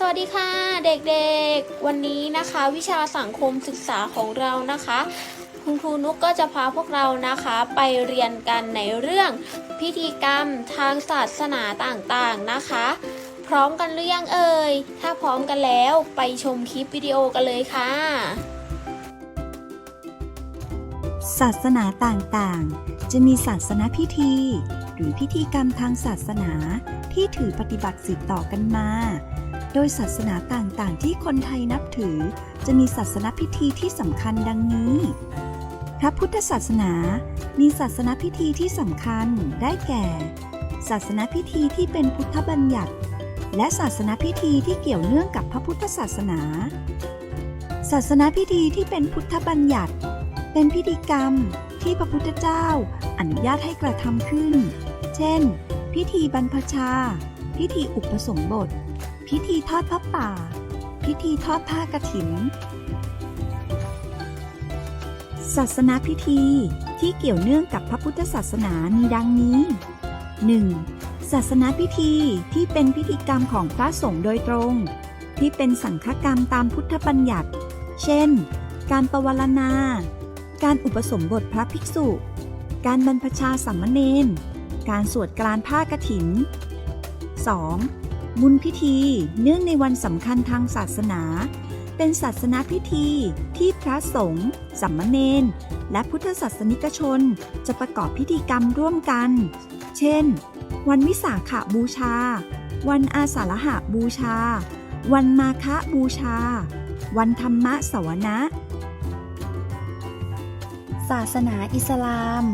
สวัสดีค่ะเด็กๆ วันนี้นะคะ วิชาสังคมศึกษาของเรานะคะ คุณครูนุกก็จะพาพวกเรานะคะไปเรียนกันในเรื่องพิธีกรรมทางศาสนาต่างๆนะคะ พร้อมกันหรือยังเอ่ย ถ้าพร้อมกันแล้วไปชมคลิปวิดีโอกันเลยค่ะ ศาสนาต่างๆ จะมีศาสนาพิธี หรือพิธีกรรมทางศาสนาที่ถือปฏิบัติสืบต่อกันมา โดยศาสนาต่างๆ ที่คนไทยนับถือ จะมีศาสนพิธีที่สำคัญดังนี้ พระพุทธศาสนา มีศาสนพิธีที่สำคัญได้แก่ ศาสนพิธีที่เป็นพุทธบัญญัติ และศาสนพิธีที่เกี่ยวเนื่องกับพระพุทธศาสนา ศาสนพิธีที่เป็นพุทธบัญญัติ เป็นพิธีกรรมที่พระพุทธเจ้าอนุญาตให้กระทำขึ้น เช่น พิธีบรรพชา พิธีอุปสมบท พิธีทอดพระป่า พิธีทอดผ้ากฐิน ศาสนาพิธีที่เกี่ยวเนื่องกับพระพุทธศาสนามีดังนี้ 1. ศาสนาพิธีที่เป็นพิธีกรรมของพระสงฆ์โดยตรง ที่เป็นสังฆกรรมตามพุทธบัญญัติ เช่น การปวารณา การอุปสมบทพระภิกษุ การบรรพชาสามเณรการสวดกรานผ้ากฐิน 2. บุญพิธีเนื่องในวันสำคัญทางศาสนา เป็นศาสนาพิธีที่พระสงฆ์สามเณรและพุทธศาสนิกชน จะประกอบพิธีกรรมร่วมกัน เช่น วันวิสาขบูชา วันอาสาฬหบูชา วันมาฆบูชา วันธรรมะสวนะ ศาสนาอิสลาม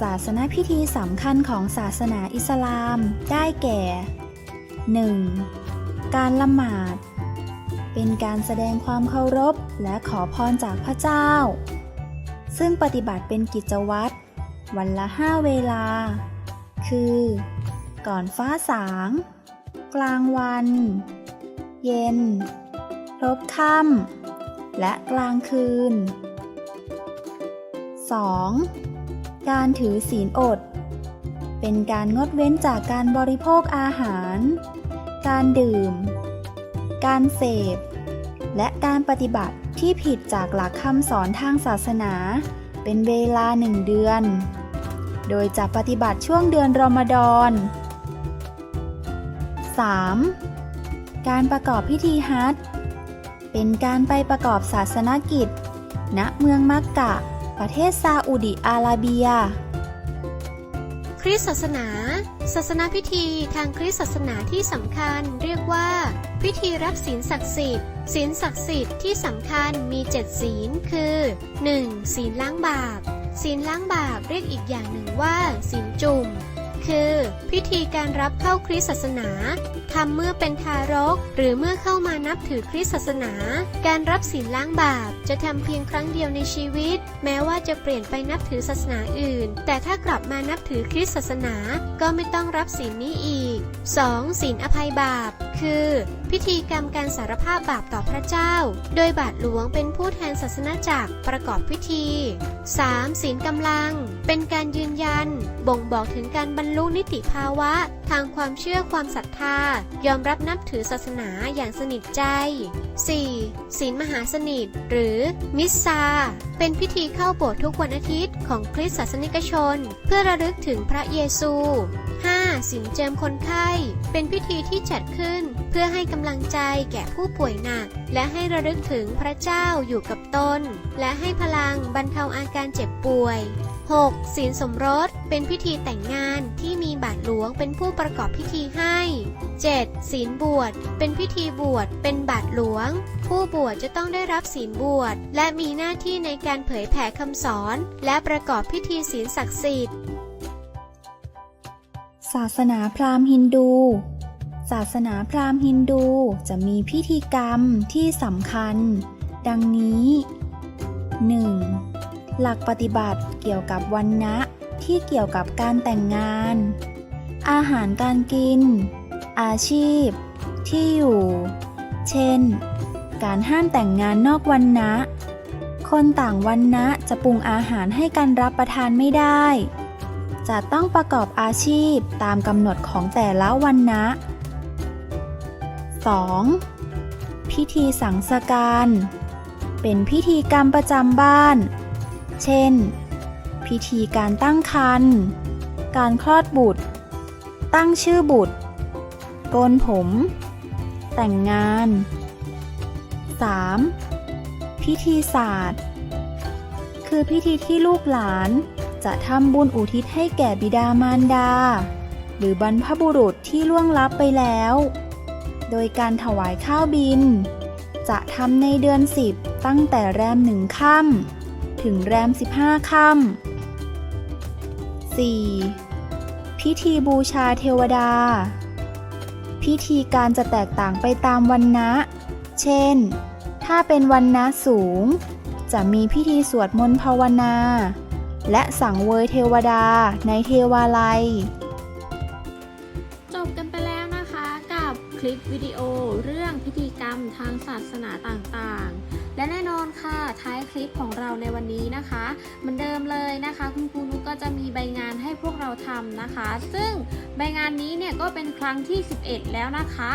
ศาสนพิธีสำคัญของศาสนาอิสลาม ได้แก่ 1. การละหมาด เป็นการแสดงความเคารพและขอพรจากพระเจ้า ซึ่งปฏิบัติเป็นกิจวัตร วันละห้าเวลา คือ ก่อนฟ้าสาง กลางวัน เย็น รบค่ำและกลางคืน 2. การถือศีลอด เป็นการงดเว้นจากการบริโภคอาหาร การดื่ม การเสพ และการปฏิบัติที่ผิดจากหลักคำสอนทางศาสนา เป็นเวลาหนึ่งเดือน โดยจะปฏิบัติช่วงเดือนรอมฎอน 3. การประกอบพิธีฮัจเป็นการไปประกอบศาสนกิจ ณ เมืองมักกะ ประเทศซาอุดิอาระเบีย คริสตศาสนา ศาสนาพิธีทางคริสตศาสนาที่สำคัญเรียกว่า พิธีรับศีลศักดิ์สิทธิ์ศีลศักดิ์สิทธิ์ที่สำคัญมีเจ็ดศีลคือ 1. ศีลล้างบาปศีลล้างบาปเรียกอีกอย่างหนึ่งว่าศีลจุ่ม คือ พิธีการรับเข้าคริสตศาสนา ทำเมื่อเป็นทารก หรือเมื่อเข้ามานับถือคริสตศาสนา การรับศีลล้างบาป จะทำเพียงครั้งเดียวในชีวิต แม้ว่าจะเปลี่ยนไปนับถือศาสนาอื่น แต่ถ้ากลับมานับถือคริสตศาสนา ก็ไม่ต้องรับศีลนี้อีก 2. ศีลอภัยบาป คือ พิธีกรรมการสารภาพบาปต่อพระเจ้า โดยบาทหลวงเป็นผู้แทนศาสนาจักรประกอบพิธี 3. ศีลกำลัง เป็นการยืนยัน บ่งบอกถึงการบรรลุนิติภาวะ ทางความเชื่อความศรัทธายอมรับนับถือศาสนาอย่างสนิทใจ 4. ศีลมหาสนิท หรือมิสซา เป็นพิธีเข้าโบสถ์ทุกวันอาทิตย์ของคริสตศาสนิกชน เพื่อระลึกถึงพระเยซู 5. สินเจิมคนไข้ เป็นพิธีที่จัดขึ้น เพื่อให้กำลังใจแก่ผู้ป่วยหนัก และให้ระลึกถึงพระเจ้าอยู่กับตน และให้พลังบรรเทาอาการเจ็บป่วย 6. ศีลสมรส เป็นพิธีแต่งงานที่มีบาทหลวงเป็นผู้ประกอบพิธีให้ 7. ศีลบวช เป็นพิธีบวช เป็นบาทหลวง ผู้บวชจะต้องได้รับศีลบวช และมีหน้าที่ในการเผยแผ่คำสอน และประกอบพิธีศีลศักดิ์สิทธิ์ ศาสนาพราหมณ์ฮินดูศาสนาพราหมณ์ฮินดูจะมีพิธีกรรมที่สำคัญ ดังนี้ 1. หลักปฏิบัติเกี่ยวกับวันนะที่เกี่ยวกับการแต่งงาน อาหารการกิน อาชีพ ที่อยู่ เช่น การห้ามแต่งงานนอกวันนะคนต่างวันนะจะปรุงอาหารให้กันรับประทานไม่ได้ จะต้องประกอบอาชีพตามกำหนดของแต่ละวันนะ 2. พิธีสังสการ เป็นพิธีกรรมประจำบ้าน เช่น พิธีการตั้งครรภ์ การคลอดบุตร ตั้งชื่อบุตร โกนผม แต่งงาน 3. พิธีศาสตร์ คือพิธีที่ลูกหลานจะทำบุญอุทิศให้แก่บิดามารดา หรือบรรพบุรุษที่ล่วงลับไปแล้ว โดยการถวายข้าวบิน จะทำในเดือน10ตั้งแต่แรมหนึ่งค่ำ ถึงแรม 15 ค่ำ 4. พิธีบูชาเทวดา พิธีการจะแตกต่างไปตามวันนะ เช่น ถ้าเป็นวันนะสูง จะมีพิธีสวดมนต์ภาวนา และสังเวยเทวดาในเทวาลัย จบกันไปแล้วนะคะกับคลิปวิดีโอเรื่องพิธีกรรมทางศาสนาต่างๆ และแน่นอนค่ะท้ายคลิปของเราในวันนี้นะคะเหมือนเดิมเลยนะคะ คุณครูนุกก็จะมีใบงานให้พวกเราทำนะคะ ซึ่งใบงานนี้เนี่ยก็เป็นครั้งที่ 11 แล้วนะคะ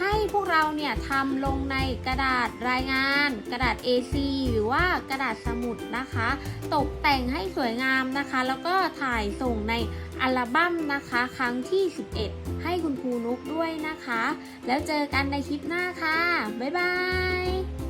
ให้พวกเราเนี่ยทำลงในกระดาษรายงาน กระดาษ A4 หรือว่ากระดาษสมุดนะคะ ตกแต่งให้สวยงามนะคะ แล้วก็ถ่ายส่งในอัลบั้มนะคะ ครั้งที่ 11 ให้คุณครูนุกด้วยนะคะ แล้วเจอกันในคลิปหน้าค่ะ บ๊ายบาย